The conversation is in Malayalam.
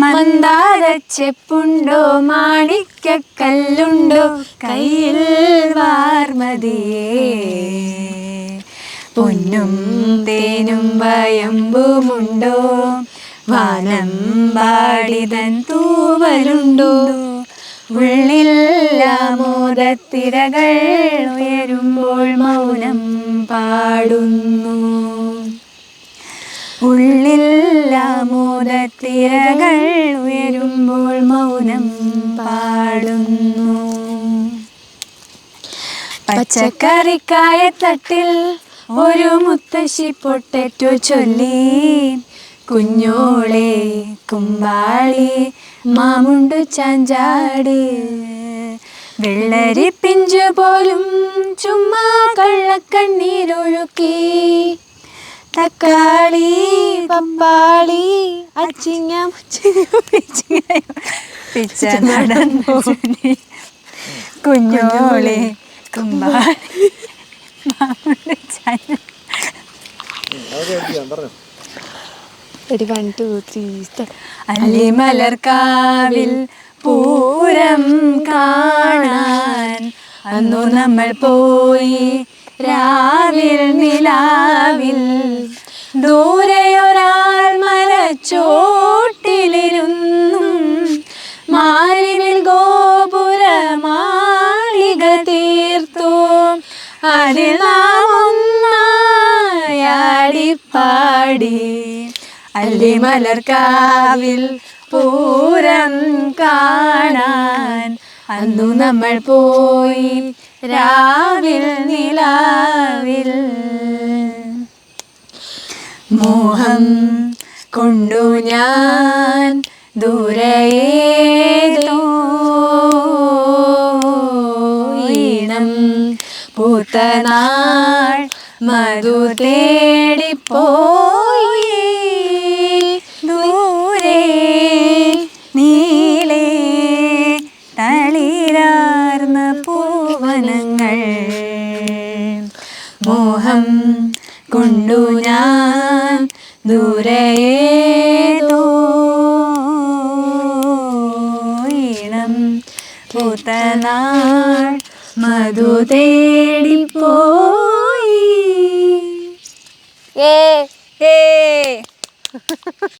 മന്ദാരച്ചെപ്പുണ്ടോ മാണിക്കക്കല്ലുണ്ടോ? കയ്യിൽ വാർമതിയേ. പൊന്നും തേനും വയമ്പുമുണ്ടോ? വാനം പാടിതൻ തൂവലുണ്ടോ? ഉള്ളില്ലാമോദത്തിരകൾ ഉയരുമ്പോൾ മൗനം പാടുന്നു. ഉള്ളിൽ ആമോദത്തിരകൾ ഉയരുമ്പോൾ മൗനം പാടുന്നു. പച്ചക്കറിക്കായത്തട്ടിൽ ഒരു മുത്തശ്ശി പൊട്ടറ്റു ചൊല്ലി കുഞ്ഞോളെ കുമ്പാളി മാമുണ്ടു ചാഞ്ചാട്. വെള്ളരി പിഞ്ചു പോലും ചുമ്മാ കള്ളക്കണ്ണീരൊഴുക്കി തക്കാളി പപ്പാളി അച്ചിങ്ങ പിച്ച നടൻ കുഞ്ഞോളെ കുമ്പാളി വൺ ടു ത്രീ അല്ലിമലർക്കാവിൽ പൂരം കാണാൻ അന്നു നമ്മൾ പോയി. രാവിൽ നിലാവിൽ ദൂരെയൊരാൾ മരച്ചോട്ടിലിരുന്നും മാരിവിൽ ഗോപുര മാളിക തീർത്തു. അതിൽ നാം ഒന്നായാടിപ്പാടി. അല്ലിമലർക്കാവിൽ പൂരം കാണാൻ അന്നു നമ്മൾ പോയി രാവിൽ നിലാവിൽ. മോഹം കൊണ്ടു ഞാൻ ദൂരയേതോ ഈണം പൂത്തനാൾ മധു തേടിപ്പോയി തളിരാർന്ന പൂവനങ്ങൾ. മോഹം കൊണ്ടു ഞാൻ ദൂരയേതോ ഈണം പൂത്ത നാൾ മധു തേടിപ്പോയി ഏ. ഏ.